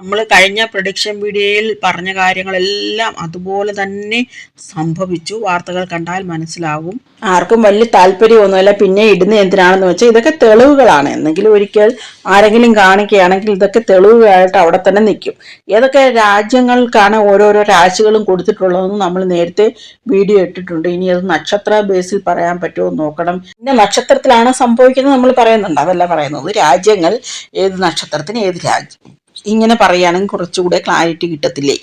നമ്മൾ കഴിഞ്ഞ പ്രൊഡിക്ഷൻ വീഡിയോയിൽ പറഞ്ഞ കാര്യങ്ങളെല്ലാം അതുപോലെ തന്നെ സംഭവിച്ചു. വാർത്തകൾ കണ്ടാൽ മനസ്സിലാകും ആർക്കും വലിയ താല്പര്യമൊന്നുമില്ല. പിന്നെ ഇടുന്ന എന്തിനാണെന്ന് വെച്ചാൽ ഇതൊക്കെ തെളിവുകളാണ്. എന്തെങ്കിലും ഒരിക്കൽ ആരെങ്കിലും കാണിക്കുകയാണെങ്കിൽ ഇതൊക്കെ തെളിവുകളായിട്ട് അവിടെ തന്നെ നിൽക്കും. ഏതൊക്കെ രാജ്യങ്ങൾക്കാണ് ഓരോരോ രാശികളും കൊടുത്തിട്ടുള്ളതെന്ന് നമ്മൾ നേരത്തെ വീഡിയോ ഇട്ടിട്ടുണ്ട്. ഇനി അത് നക്ഷത്ര ബേസിൽ പറയാൻ പറ്റുമോ നോക്കണം. പിന്നെ നക്ഷത്രത്തിലാണ് സംഭവിക്കുന്നത് നമ്മൾ പറയുന്നുണ്ട്. അതല്ല പറയുന്നത്. രാജ്യങ്ങൾ ഏത് നക്ഷത്രത്തിന് ഏത് രാജ്യം? ഇങ്ങനെ പറയുകയാണെങ്കിൽ കുറച്ചുകൂടെ ക്ലാരിറ്റി കിട്ടത്തില്ലേ?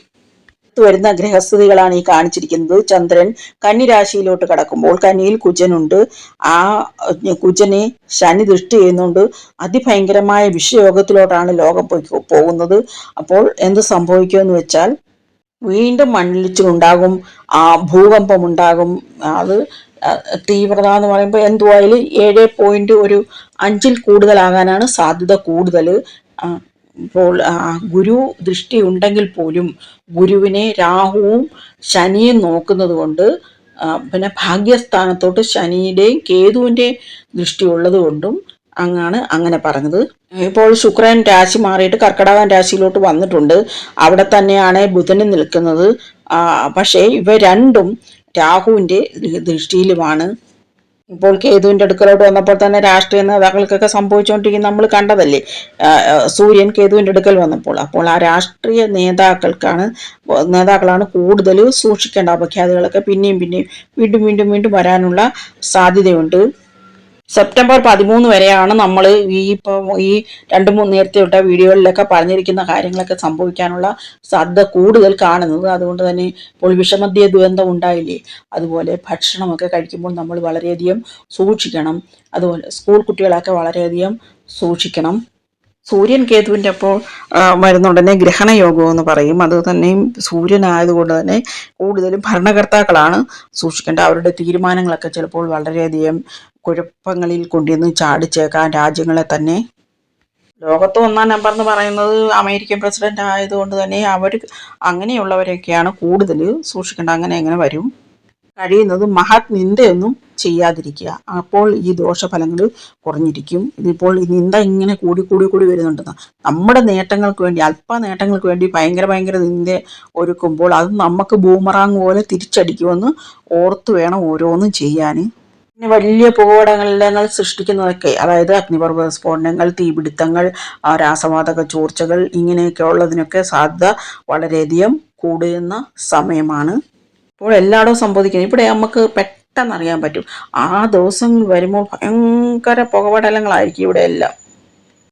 വരുന്ന ഗ്രഹസ്ഥിതികളാണ് ഈ കാണിച്ചിരിക്കുന്നത്. ചന്ദ്രൻ കന്നിരാശിയിലോട്ട് കടക്കുമ്പോൾ കന്നിയിൽ കുജനുണ്ട്. ആ കുജനെ ശനി ദൃഷ്ടി ചെയ്യുന്നുണ്ട്. അതിഭയങ്കരമായ വിഷയോഗത്തിലോട്ടാണ് ലോകം പോകുന്നത്. അപ്പോൾ എന്ത് സംഭവിക്കുമെന്ന് വെച്ചാൽ വീണ്ടും മണ്ണിടിച്ചിലുണ്ടാകും ആ ഭൂകമ്പം ഉണ്ടാകും അത് തീവ്രത എന്ന് പറയുമ്പോൾ എന്തുവായാലും ഏഴ് പോയിന്റ് ഒരു അഞ്ചിൽ കൂടുതലാകാനാണ് സാധ്യത കൂടുതൽ. ഇപ്പോൾ ഗുരു ദൃഷ്ടി ഉണ്ടെങ്കിൽ പോലും ഗുരുവിനെ രാഹുവും ശനിയും നോക്കുന്നത് കൊണ്ട് പിന്നെ ഭാഗ്യസ്ഥാനത്തോട്ട് ശനിയുടെയും കേതുവിന്റെയും ദൃഷ്ടി ഉള്ളത് കൊണ്ടും അങ്ങാണ് അങ്ങനെ പറഞ്ഞത്. ഇപ്പോൾ ശുക്രൻ രാശി മാറിയിട്ട് കർക്കടകൻ രാശിയിലോട്ട് വന്നിട്ടുണ്ട്. അവിടെ തന്നെയാണ് ബുധന് നിൽക്കുന്നത്. പക്ഷേ ഇവ രണ്ടും രാഹുവിന്റെ ദൃഷ്ടിയിലുമാണ്. ഇപ്പോൾ കേതുവിന്റെ അടുക്കലോട്ട് വന്നപ്പോൾ തന്നെ രാഷ്ട്രീയ നേതാക്കൾക്കൊക്കെ സംഭവിച്ചുകൊണ്ടിരിക്കുന്ന നമ്മൾ കണ്ടതല്ലേ? സൂര്യൻ കേതുവിന്റെ അടുക്കൽ വന്നപ്പോൾ. അപ്പോൾ ആ രാഷ്ട്രീയ നേതാക്കൾക്കാണ് നേതാക്കളാണ് കൂടുതൽ സൂക്ഷിക്കേണ്ട അപഖ്യാതികളൊക്കെ പിന്നെയും പിന്നെയും വീണ്ടും വീണ്ടും വീണ്ടും വരാനുള്ള സാധ്യതയുണ്ട്. സെപ്റ്റംബർ പതിമൂന്ന് വരെയാണ് നമ്മൾ ഈ ഇപ്പോൾ ഈ രണ്ട് മൂന്ന് നേരത്തെ ഇട്ട വീഡിയോകളിലൊക്കെ പറഞ്ഞിരിക്കുന്ന കാര്യങ്ങളൊക്കെ സംഭവിക്കാനുള്ള സാധ്യത കൂടുതൽ കാണുന്നത്. അതുകൊണ്ട് തന്നെ ഇപ്പോൾ വിഷമദ്യ ദുരന്തം ഉണ്ടായില്ലേ? അതുപോലെ ഭക്ഷണമൊക്കെ കഴിക്കുമ്പോൾ നമ്മൾ വളരെയധികം സൂക്ഷിക്കണം. അതുപോലെ സ്കൂൾ കുട്ടികളൊക്കെ വളരെയധികം സൂക്ഷിക്കണം. സൂര്യൻ കേതുവിന്റെ അപ്പോൾ വരുന്നുടനെ ഗ്രഹണയോഗം എന്ന് പറയും. അത് തന്നെയും സൂര്യനായതുകൊണ്ട് തന്നെ കൂടുതലും ഭരണകർത്താക്കളാണ് സൂക്ഷിക്കേണ്ടത്. അവരുടെ തീരുമാനങ്ങളൊക്കെ ചിലപ്പോൾ വളരെയധികം കുഴപ്പങ്ങളിൽ കൊണ്ടുവന്ന് ചാടിച്ചേക്കാൻ രാജ്യങ്ങളെ തന്നെ. ലോകത്ത് ഒന്നാം നമ്പർ എന്ന് പറയുന്നത് അമേരിക്കൻ പ്രസിഡന്റ് ആയതുകൊണ്ട് തന്നെ അവർ അങ്ങനെയുള്ളവരൊക്കെയാണ് കൂടുതൽ സൂക്ഷിക്കേണ്ടത്. അങ്ങനെ എങ്ങനെ വരും? കഴിയുന്നത് മഹത് നിന്ദയൊന്നും ചെയ്യാതിരിക്കുക. അപ്പോൾ ഈ ദോഷഫലങ്ങൾ കുറഞ്ഞിരിക്കും. ഇതിപ്പോൾ നിന്ദ ഇങ്ങനെ കൂടി കൂടി കൂടി വരുന്നുണ്ടെന്ന് നമ്മുടെ നേട്ടങ്ങൾക്ക് വേണ്ടി അല്പ നേട്ടങ്ങൾക്ക് വേണ്ടി ഭയങ്കര ഭയങ്കര നിന്ദ ഒരുക്കുമ്പോൾ അത് നമുക്ക് ബൂമറാങ് പോലെ തിരിച്ചടിക്കുമെന്ന് ഓർത്ത് വേണം ഓരോന്നും ചെയ്യാൻ പിന്നെ വലിയ പുകപടങ്ങൾ സൃഷ്ടിക്കുന്നതൊക്കെ അതായത് അഗ്നിപർവത സ്ഫോടനങ്ങൾ തീപിടുത്തങ്ങൾ രാസവാതക ചോർച്ചകൾ ഇങ്ങനെയൊക്കെ ഉള്ളതിനൊക്കെ സാധ്യത വളരെയധികം കൂടുന്ന സമയമാണ്. ഇപ്പോൾ എല്ലായിടവും സംഭവിക്കുന്നത് ഇവിടെ നമുക്ക് പെട്ടെന്ന് അറിയാൻ പറ്റും. ആ ദിവസങ്ങൾ വരുമ്പോൾ ഭയങ്കര പുകപടലങ്ങളായിരിക്കും ഇവിടെ എല്ലാം.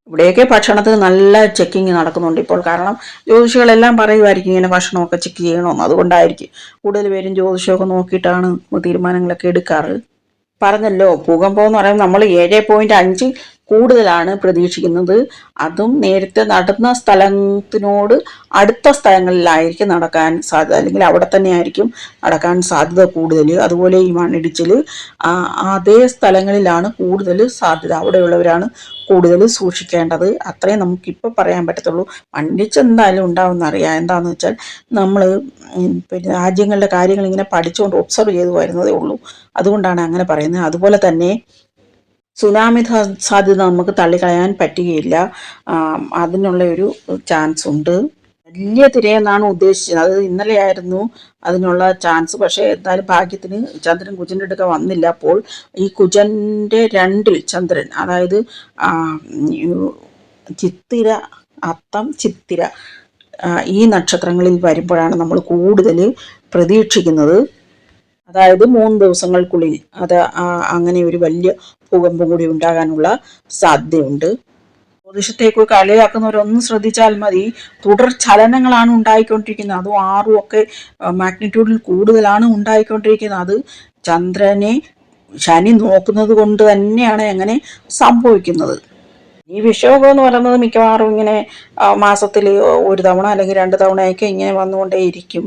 ഇവിടെയൊക്കെ ഭക്ഷണത്തിന് നല്ല ചെക്കിങ് നടക്കുന്നുണ്ട് ഇപ്പോൾ. കാരണം ജ്യോതിഷികളെല്ലാം പറയുമായിരിക്കും ഇങ്ങനെ ഭക്ഷണമൊക്കെ ചെക്ക് ചെയ്യണമെന്ന്. അതുകൊണ്ടായിരിക്കും കൂടുതൽ പേരും ജ്യോതിഷമൊക്കെ നോക്കിയിട്ടാണ് തീരുമാനങ്ങളൊക്കെ എടുക്കാറ്. പറഞ്ഞല്ലോ ഭൂകമ്പം എന്ന് പറയുമ്പോൾ നമ്മൾ ഏഴ് പോയിന്റ് അഞ്ച് കൂടുതലാണ് പ്രതീക്ഷിക്കുന്നത്. അതും നേരത്തെ നടന്ന സ്ഥലത്തിനോട് അടുത്ത സ്ഥലങ്ങളിലായിരിക്കും നടക്കാൻ സാധ്യത. അല്ലെങ്കിൽ അവിടെ തന്നെ ആയിരിക്കും നടക്കാൻ സാധ്യത കൂടുതൽ. അതുപോലെ ഈ മണ്ണിടിച്ചിൽ അതേ സ്ഥലങ്ങളിലാണ് കൂടുതൽ സാധ്യത. അവിടെയുള്ളവരാണ് കൂടുതൽ സൂക്ഷിക്കേണ്ടത്. അത്രയും നമുക്കിപ്പോൾ പറയാൻ പറ്റത്തുള്ളൂ. മണ്ണിടിച്ച് എന്തായാലും ഉണ്ടാവുമെന്ന് അറിയാം. എന്താണെന്ന് വെച്ചാൽ നമ്മൾ പിന്നെ രാജ്യങ്ങളുടെ കാര്യങ്ങൾ ഇങ്ങനെ പഠിച്ചുകൊണ്ട് ഒബ്സർവ് ചെയ്തു വരുന്നതേ ഉള്ളൂ. അതുകൊണ്ടാണ് അങ്ങനെ പറയുന്നത്. അതുപോലെ തന്നെ സുനാമി സാധ്യത നമുക്ക് തള്ളിക്കളയാൻ പറ്റുകയില്ല. അതിനുള്ള ഒരു ചാൻസ് ഉണ്ട്. വലിയ തിരയെന്നാണ് ഉദ്ദേശിച്ചത്. അത് ഇന്നലെയായിരുന്നു അതിനുള്ള ചാൻസ് പക്ഷേ എന്തായാലും ഭാഗ്യത്തിന് ചന്ദ്രൻ കുജന്റെ അടുക്ക വന്നില്ല. അപ്പോൾ ഈ കുജന്റെ രണ്ടിൽ ചന്ദ്രൻ അതായത് ചിത്തിര അത്തം ചിത്തിര ഈ നക്ഷത്രങ്ങളിൽ വരുമ്പോഴാണ് നമ്മൾ കൂടുതൽ പ്രതീക്ഷിക്കുന്നത്. അതായത് മൂന്ന് ദിവസങ്ങൾക്കുള്ളിൽ അത് അങ്ങനെ ഒരു വലിയ ഭൂകമ്പം കൂടി ഉണ്ടാകാനുള്ള സാധ്യതയുണ്ട്. ജ്യോതിഷത്തേക്ക് കളിയാക്കുന്നവരൊന്നും ശ്രദ്ധിച്ചാൽ മതി. തുടർ ചലനങ്ങളാണ് ഉണ്ടായിക്കൊണ്ടിരിക്കുന്നത്. അതും ആറും ഒക്കെ മാഗ്നിറ്റ്യൂഡിൽ കൂടുതലാണ് ഉണ്ടായിക്കൊണ്ടിരിക്കുന്നത്. അത് ചന്ദ്രനെ ശനി നോക്കുന്നത് കൊണ്ട് തന്നെയാണ് അങ്ങനെ സംഭവിക്കുന്നത്. ഈ വിഷയോഗം എന്ന് പറയുന്നത് മിക്കവാറും ഇങ്ങനെ മാസത്തിൽ ഒരു തവണ അല്ലെങ്കിൽ രണ്ട് തവണയൊക്കെ ഇങ്ങനെ വന്നുകൊണ്ടേയിരിക്കും.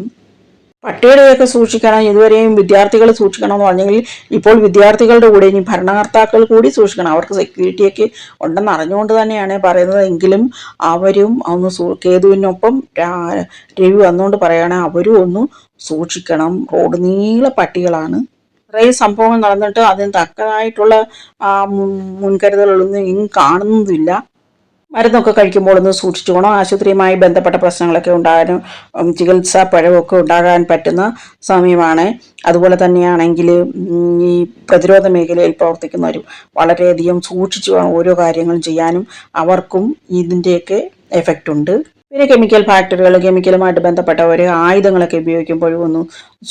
പട്ടിയുടെയൊക്കെ സൂക്ഷിക്കണം ഇതുവരെയും വിദ്യാർത്ഥികൾ സൂക്ഷിക്കണം എന്ന് പറഞ്ഞെങ്കിൽ ഇപ്പോൾ വിദ്യാർത്ഥികളുടെ കൂടെ ഇനി ഭരണകർത്താക്കൾ കൂടി സൂക്ഷിക്കണം. അവർക്ക് സെക്യൂരിറ്റിയൊക്കെ ഉണ്ടെന്ന് അറിഞ്ഞുകൊണ്ട് തന്നെയാണ് പറയുന്നത്. എങ്കിലും അവരും ഒന്ന് കേതുവിനൊപ്പം രവി വന്നുകൊണ്ട് പറയുകയാണ് അവരും ഒന്ന് സൂക്ഷിക്കണം. റോഡ് നീള പട്ടികളാണ്. കുറേ സംഭവങ്ങൾ നടന്നിട്ട് അതിന് തക്കതായിട്ടുള്ള മുൻകരുതലുകളൊന്നും ഇനി കാണുന്നതില്ല മരുന്നൊക്കെ കഴിക്കുമ്പോൾ ഒന്ന് സൂക്ഷിച്ചു പോകണം. ആശുപത്രിയുമായി ബന്ധപ്പെട്ട പ്രശ്നങ്ങളൊക്കെ ഉണ്ടാകാനും ചികിത്സാ പഴവൊക്കെ ഉണ്ടാകാൻ പറ്റുന്ന സമയമാണ്. അതുപോലെ തന്നെയാണെങ്കിൽ ഈ പ്രതിരോധ മേഖലയിൽ പ്രവർത്തിക്കുന്നവരും വളരെയധികം സൂക്ഷിച്ചു ഓരോ കാര്യങ്ങളും ചെയ്യാനും. അവർക്കും ഇതിന്റെയൊക്കെ എഫക്റ്റ് ഉണ്ട്. പിന്നെ കെമിക്കൽ ഫാക്ടറികൾ കെമിക്കലുമായിട്ട് ബന്ധപ്പെട്ടവർ ആയുധങ്ങളൊക്കെ ഉപയോഗിക്കുമ്പോഴും ഒന്ന്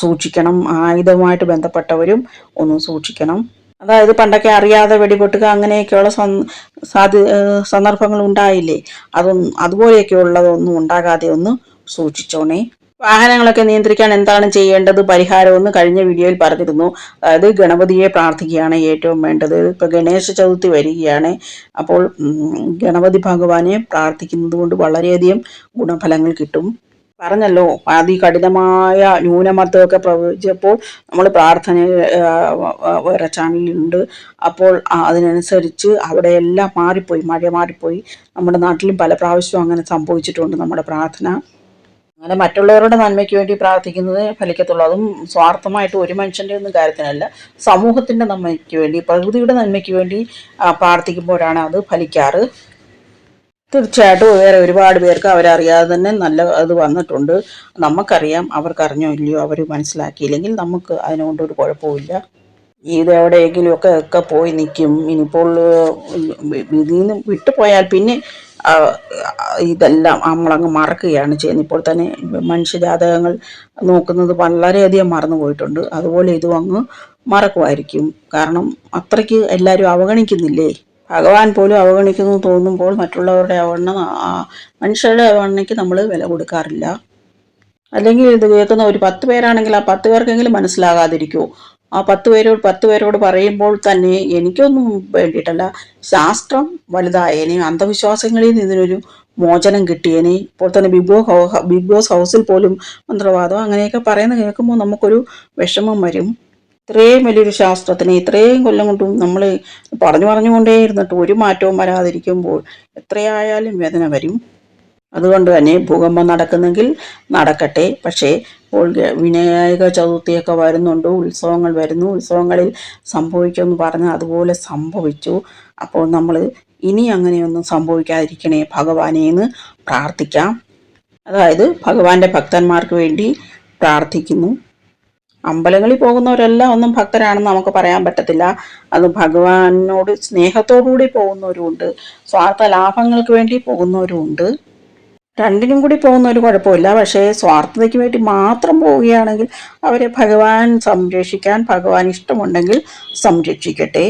സൂക്ഷിക്കണം. ആയുധവുമായിട്ട് ബന്ധപ്പെട്ടവരും ഒന്ന് സൂക്ഷിക്കണം. അതായത് പണ്ടൊക്കെ അറിയാതെ വെടിപൊട്ടുക അങ്ങനെയൊക്കെയുള്ള സാധ്യ സന്ദർഭങ്ങൾ ഉണ്ടായില്ലേ? അതൊന്നും അതുപോലെയൊക്കെ ഉള്ളതൊന്നും ഉണ്ടാകാതെ ഒന്ന് സൂക്ഷിച്ചോണേ. വാഹനങ്ങളൊക്കെ നിയന്ത്രിക്കാൻ എന്താണ് ചെയ്യേണ്ടത്? പരിഹാരമെന്ന് കഴിഞ്ഞ വീഡിയോയിൽ പറഞ്ഞിരുന്നു. അതായത് ഗണപതിയെ പ്രാർത്ഥിക്കുകയാണ് ഏറ്റവും വേണ്ടത്. ഇപ്പൊ ഗണേശ ചതുർത്ഥി വരികയാണ്. അപ്പോൾ ഗണപതി ഭഗവാനെ പ്രാർത്ഥിക്കുന്നത് കൊണ്ട് വളരെയധികം ഗുണഫലങ്ങൾ കിട്ടും. പറഞ്ഞല്ലോ അതികഠിനമായ ന്യൂനമർദ്ദമൊക്കെ പ്രവചിച്ചപ്പോൾ നമ്മൾ പ്രാർത്ഥന വേറെ ചാനലിലുണ്ട്. അപ്പോൾ അതിനനുസരിച്ച് അവിടെ എല്ലാം മാറിപ്പോയി മഴ മാറിപ്പോയി. നമ്മുടെ നാട്ടിലും പല പ്രാവശ്യവും അങ്ങനെ സംഭവിച്ചിട്ടുണ്ട് നമ്മുടെ പ്രാർത്ഥന. അങ്ങനെ മറ്റുള്ളവരുടെ നന്മയ്ക്ക് വേണ്ടി പ്രാർത്ഥിക്കുന്നത് ഫലിക്കത്തുള്ളൂ. അതും സ്വാർത്ഥമായിട്ട് ഒരു മനുഷ്യന്റെ ഒന്നും കാര്യത്തിനല്ല സമൂഹത്തിന്റെ നന്മയ്ക്ക് വേണ്ടി പ്രകൃതിയുടെ നന്മയ്ക്ക് വേണ്ടി പ്രാർത്ഥിക്കുമ്പോഴാണ് അത് ഫലിക്കാറ്. തീർച്ചയായിട്ടും വേറെ ഒരുപാട് പേർക്ക് അവരറിയാതെ തന്നെ നല്ല അത് വന്നിട്ടുണ്ട്. നമുക്കറിയാം അവർക്ക് അറിഞ്ഞോ ഇല്ലയോ അവർ മനസ്സിലാക്കിയില്ലെങ്കിൽ നമുക്ക് അതിനുകൊണ്ടൊരു കുഴപ്പമില്ല ഇത് എവിടെയെങ്കിലും ഒക്കെ പോയി നിൽക്കും ഇനിയിപ്പോൾ ഇതിൽ നിന്ന് വിട്ടുപോയാൽ പിന്നെ ഇതെല്ലാം നമ്മളങ്ങ് മറക്കുകയാണ് ചെയ്യുന്നത്. ഇപ്പോൾ തന്നെ മനുഷ്യജാതകങ്ങൾ നോക്കുന്നത് വളരെയധികം മറന്നു പോയിട്ടുണ്ട്. അതുപോലെ ഇതും അങ്ങ് മറക്കുമായിരിക്കും. കാരണം അത്രയ്ക്ക് എല്ലാവരും അവഗണിക്കുന്നില്ലേ? ഭഗവാൻ പോലും അവഗണിക്കുന്നു തോന്നുമ്പോൾ മറ്റുള്ളവരുടെ അവഗണന മനുഷ്യരുടെ അവഗണനയ്ക്ക് നമ്മൾ വില കൊടുക്കാറില്ല. അല്ലെങ്കിൽ ഇത് കേൾക്കുന്ന ഒരു പത്ത് പേരാണെങ്കിൽ ആ പത്ത് പേർക്കെങ്കിലും മനസ്സിലാകാതിരിക്കുമോ ആ പത്ത് പേരോട് പത്ത് പേരോട് പറയുമ്പോൾ തന്നെ എനിക്കൊന്നും വേണ്ടിയിട്ടല്ല. ശാസ്ത്രം വലുതായേനെ അന്ധവിശ്വാസങ്ങളിൽ നിന്നൊരു മോചനം കിട്ടിയേനെ ഇപ്പോൾ തന്നെ ബിഗ് ബോസ് ബിഗ് ബോസ് ഹൗസിൽ പോലും മന്ത്രവാദം അങ്ങനെയൊക്കെ പറയുന്നത് കേൾക്കുമ്പോൾ നമുക്കൊരു വിഷമം വരും. ഇത്രയും വലിയൊരു ശാസ്ത്രത്തിന് ഇത്രയും കൊല്ലം കൊണ്ടും നമ്മൾ പറഞ്ഞു പറഞ്ഞുകൊണ്ടേ ഇരുന്നിട്ട് ഒരു മാറ്റവും വരാതിരിക്കുമ്പോൾ എത്രയായാലും വേദന വരും. അതുകൊണ്ട് തന്നെ ഭൂകമ്പം നടക്കുന്നെങ്കിൽ നടക്കട്ടെ. പക്ഷേ ഇപ്പോൾ വിനായക ചതുർത്ഥിയൊക്കെ വരുന്നുണ്ട്. ഉത്സവങ്ങൾ വരുന്നു. ഉത്സവങ്ങളിൽ സംഭവിക്കുമെന്ന് പറഞ്ഞ് അതുപോലെ സംഭവിച്ചു. അപ്പോൾ നമ്മൾ ഇനി അങ്ങനെയൊന്നും സംഭവിക്കാതിരിക്കണേ ഭഗവാനെ എന്ന് പ്രാർത്ഥിക്കാം. അതായത് ഭഗവാന്റെ ഭക്തന്മാർക്ക് വേണ്ടി പ്രാർത്ഥിക്കുന്നു. അമ്പലങ്ങളിൽ പോകുന്നവരെല്ലാം ഒന്നും ഭക്തരാണെന്ന് നമുക്ക് പറയാൻ പറ്റത്തില്ല. അത് ഭഗവാനോട് സ്നേഹത്തോടുകൂടി പോകുന്നവരുമുണ്ട്. സ്വാർത്ഥ ലാഭങ്ങൾക്ക് വേണ്ടി പോകുന്നവരുമുണ്ട്. രണ്ടിനും കൂടി പോകുന്ന ഒരു കുഴപ്പമില്ല. പക്ഷേ സ്വാർത്ഥതയ്ക്ക് വേണ്ടി മാത്രം പോവുകയാണെങ്കിൽ അവരെ ഭഗവാൻ സംരക്ഷിക്കാൻ ഭഗവാൻ ഇഷ്ടമുണ്ടെങ്കിൽ സംരക്ഷിക്കട്ടെ.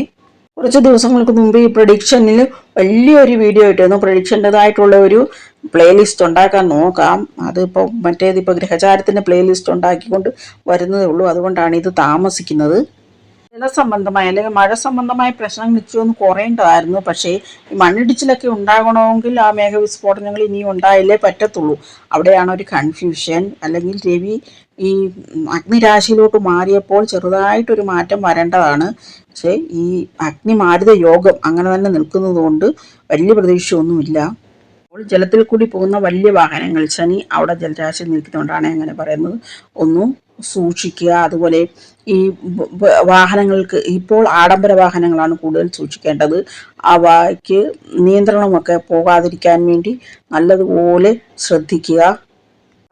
കുറച്ച് ദിവസങ്ങൾക്ക് മുമ്പ് ഈ പ്രഡിക്ഷനിൽ വലിയൊരു വീഡിയോ ഇട്ടിരുന്നു. പ്രഡിക്ഷന്റെതായിട്ടുള്ള ഒരു പ്ലേലിസ്റ്റ് ഉണ്ടാക്കാൻ നോക്കാം. അതിപ്പോൾ മറ്റേതിപ്പോൾ ഗ്രഹചാരത്തിന്റെ പ്ലേലിസ്റ്റ് ഉണ്ടാക്കിക്കൊണ്ട് വരുന്നതേ ഉള്ളൂ. അതുകൊണ്ടാണ് ഇത് താമസിക്കുന്നത്. ജലസംബന്ധമായ അല്ലെങ്കിൽ മഴ സംബന്ധമായ പ്രശ്നം നിശ്ചയമൊന്ന് കുറയേണ്ടതായിരുന്നു. പക്ഷേ ഈ മണ്ണിടിച്ചിലൊക്കെ ഉണ്ടാകണമെങ്കിൽ ആ മേഘവിസ്ഫോടനങ്ങൾ ഇനിയും ഉണ്ടായാലേ പറ്റത്തുള്ളൂ. അവിടെയാണ് ഒരു കൺഫ്യൂഷൻ അല്ലെങ്കിൽ രവി ഈ അഗ്നിരാശിയിലോട്ട് മാറിയപ്പോൾ ചെറുതായിട്ടൊരു മാറ്റം വരേണ്ടതാണ്. പക്ഷേ ഈ അഗ്നിമാരുത യോഗം അങ്ങനെ തന്നെ നിൽക്കുന്നതുകൊണ്ട് വലിയ പ്രതീക്ഷയൊന്നുമില്ല. അപ്പോൾ ജലത്തിൽ കൂടി പോകുന്ന വലിയ വാഹനങ്ങൾ ശനി അവിടെ ജലരാശി നിൽക്കുന്നതുകൊണ്ടാണ് അങ്ങനെ പറയുന്നത്. ഒന്ന് സൂക്ഷിക്കുക അതുപോലെ ഈ വാഹനങ്ങൾക്ക് ഇപ്പോൾ ആഡംബര വാഹനങ്ങളാണ് കൂടുതൽ സൂക്ഷിക്കേണ്ടത്. അവയ്ക്ക് നിയന്ത്രണമൊക്കെ പോകാതിരിക്കാൻ വേണ്ടി നല്ലതുപോലെ ശ്രദ്ധിക്കുക.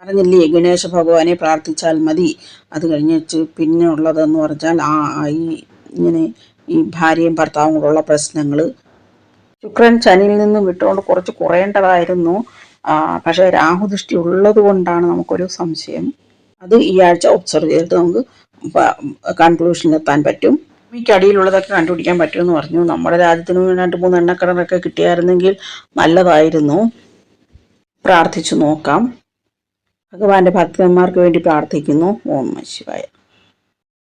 പറഞ്ഞില്ലേ ഗണേശ ഭഗവാനെ പ്രാർത്ഥിച്ചാൽ മതി. അത് കഴിഞ്ഞിട്ട് പിന്നെ ഉള്ളതെന്ന് പറഞ്ഞാൽ ആ ഈ ഇങ്ങനെ ഈ ഭാര്യയും ഭർത്താവും കൂടെയുള്ള പ്രശ്നങ്ങൾ ശുക്രൻ ശനിയിൽ നിന്നും വിട്ടുകൊണ്ട് കുറച്ച് കുറയേണ്ടതായിരുന്നു. പക്ഷേ രാഹുദൃഷ്ടി ഉള്ളത് കൊണ്ടാണ് നമുക്കൊരു സംശയം. അത് ഈ ആഴ്ച ഒബ്സർവ് ചെയ്തിട്ട് നമുക്ക് കൺക്ലൂഷനിലെത്താൻ പറ്റും. ഭൂമിക്കടിയിലുള്ളതൊക്കെ കണ്ടുപിടിക്കാൻ പറ്റുമെന്ന് പറഞ്ഞു. നമ്മുടെ രാജ്യത്തിന് രണ്ട് മൂന്ന് എണ്ണക്കിണറൊക്കെ കിട്ടിയായിരുന്നെങ്കിൽ നല്ലതായിരുന്നു. പ്രാർത്ഥിച്ചു നോക്കാം. ഭഗവാന്റെ ഭക്തന്മാർക്ക് വേണ്ടി പ്രാർത്ഥിക്കുന്നു. ഓം ശിവായ.